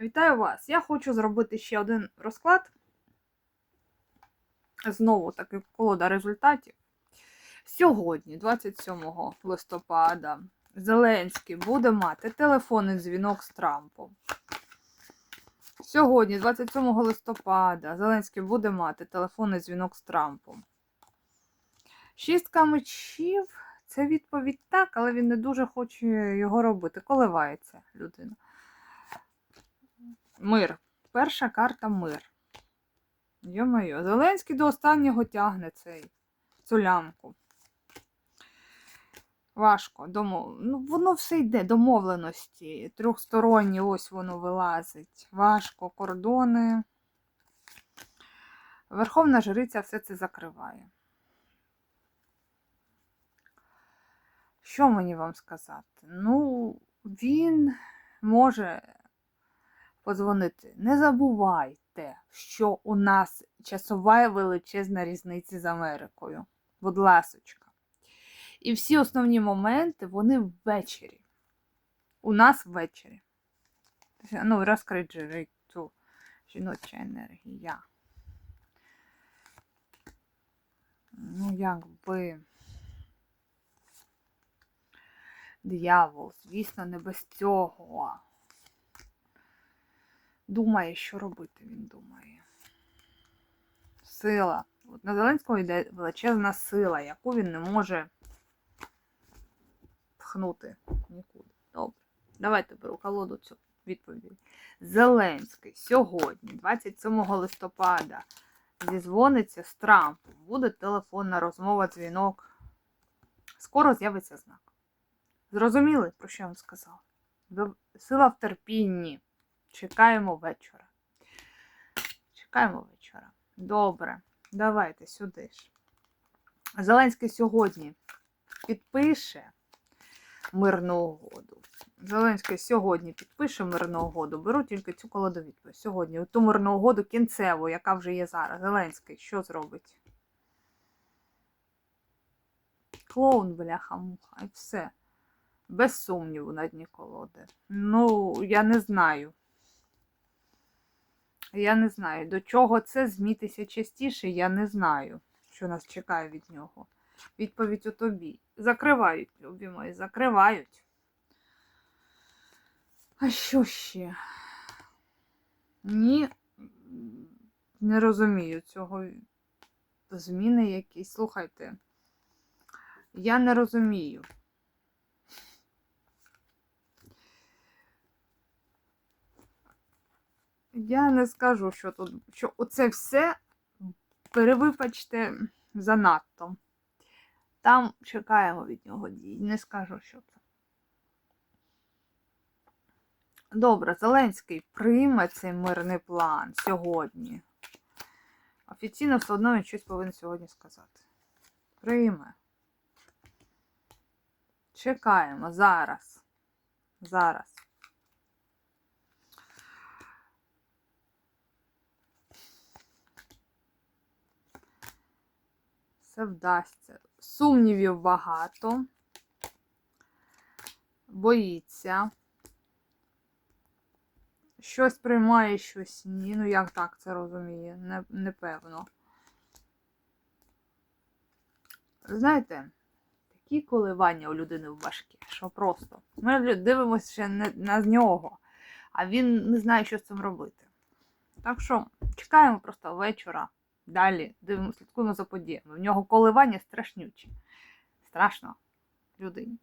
Вітаю вас! Я хочу зробити ще один розклад. Знову таки колода результатів. Сьогодні, 27 листопада, Зеленський буде мати телефонний дзвінок з Трампом. Сьогодні, 27 листопада, Зеленський буде мати телефонний дзвінок з Трампом. Шістка мечів це відповідь так, але він не дуже хоче його робити. Коливається людина. Мир. Перша карта мир. Йо-моє, Зеленський до останнього тягне цей, цю лямку. Важко. Домов... Ну, воно все йде, домовленості. Трьохсторонні, ось воно вилазить. Важко, кордони. Верховна жриця все це закриває. Що мені вам сказати? Ну, він може подзвонити. Не забувайте, що у нас часова величезна різниця з Америкою. Будь ласочка. І всі основні моменти, вони ввечері. У нас ввечері. Ну, розкрить жрицю. Жіноча енергія. Ну, якби. Диявол, звісно, не без цього. Думає, що робити, він думає. Сила. От на Зеленського йде величезна сила, яку він не може пхнути нікуди. Добре. Давайте беру колоду цю відповіді. Зеленський сьогодні, 27 листопада, зізвониться з Трампом. Буде телефонна розмова, дзвінок. Скоро з'явиться знак. Зрозуміли, про що я вам сказала? Сила в терпінні. Чекаємо вечора. Чекаємо вечора. Добре, давайте сюди ж. Зеленський сьогодні підпише мирну угоду. Зеленський сьогодні підпише мирну угоду. Беру тільки цю колоду відповідь. Сьогодні ту мирну угоду кінцеву, яка вже є зараз. Зеленський що зробить? Клоун, бляха-муха, і все. Без сумніву на дні колоди. Ну, я не знаю. Я не знаю, до чого це змітися частіше, я не знаю, що нас чекає від нього. Відповідь у тобі. Закривають, любі мої, закривають. А що ще? Ні, не розумію цього зміни якісь. Слухайте, я не розумію. Я не скажу, що тут, що оце все перевипачте занадто. Там чекаємо від нього дій. Не скажу, що це. Добре, Зеленський прийме цей мирний план сьогодні. Офіційно все одно він щось повинен сьогодні сказати. Прийме. Чекаємо зараз. Зараз. Все вдасться. Сумнівів багато. Боїться. Щось приймає, щось ні. Ну, як так це розуміє? Не, Непевно. Знаєте, такі коливання у людини важкі, що просто. Ми дивимося ще не на нього, а він не знає, що з цим робити. Так що, чекаємо просто вечора. Далі дивимося, слідкуємо за подіями. В нього коливання страшнючі. Страшно людині.